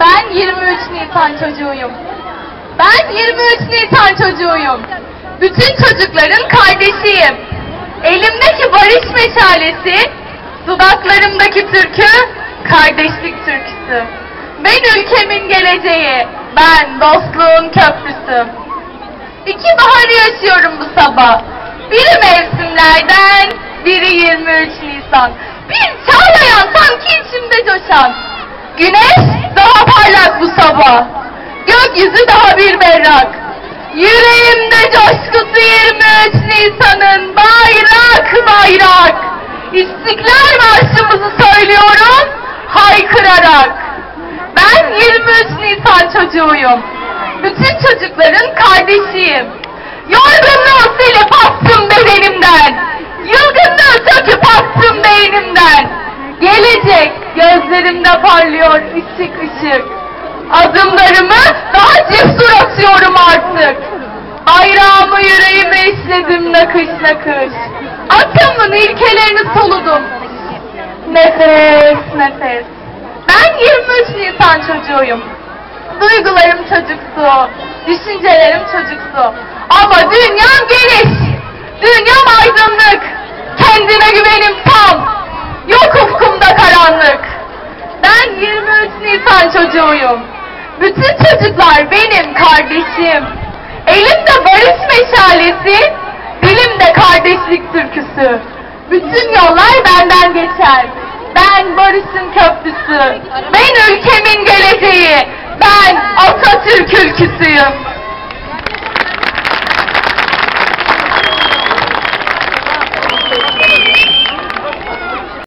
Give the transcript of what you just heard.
Ben 23 Nisan çocuğuyum. Ben 23 Nisan çocuğuyum. Bütün çocukların kardeşiyim. Elimdeki barış meşalesi, dudaklarımdaki türkü, kardeşlik türküsü. Ben ülkemin geleceği, ben dostluğun köprüsü. İki baharı yaşıyorum bu sabah. Biri mevsimlerden, biri 23 Nisan. Bir çağlayan sanki içimde coşan. Güneş daha parlak bu sabah. Gökyüzü daha bir berrak. Yüreğimde coşkusu 23 Nisan'ın bayrak bayrak. İstiklal Marşımızı söylüyorum haykırarak. Ben 23 Nisan çocuğuyum. Bütün çocukların kardeşiyim. Yorgunluğu silip attım bedenimden. Gözlerimde parlıyor ışık ışık. Adımlarımı daha cesur atıyorum artık. Bayrağımı yüreğime işledim nakış nakış. Atımın ilkelerini soludum. Nefes nefes. Ben 23 Nisan çocuğuyum. Duygularım çocuksu, düşüncelerim çocuksu. Ama dünyam geniş, dünyam aydınlık. Çocuğuyum. Bütün çocuklar benim kardeşim. Elimde barış meşalesi, dilimde kardeşlik türküsü. Bütün yollar benden geçer. Ben barışın köprüsü. Ben ülkemin geleceği. Ben Atatürk ülküsüyüm.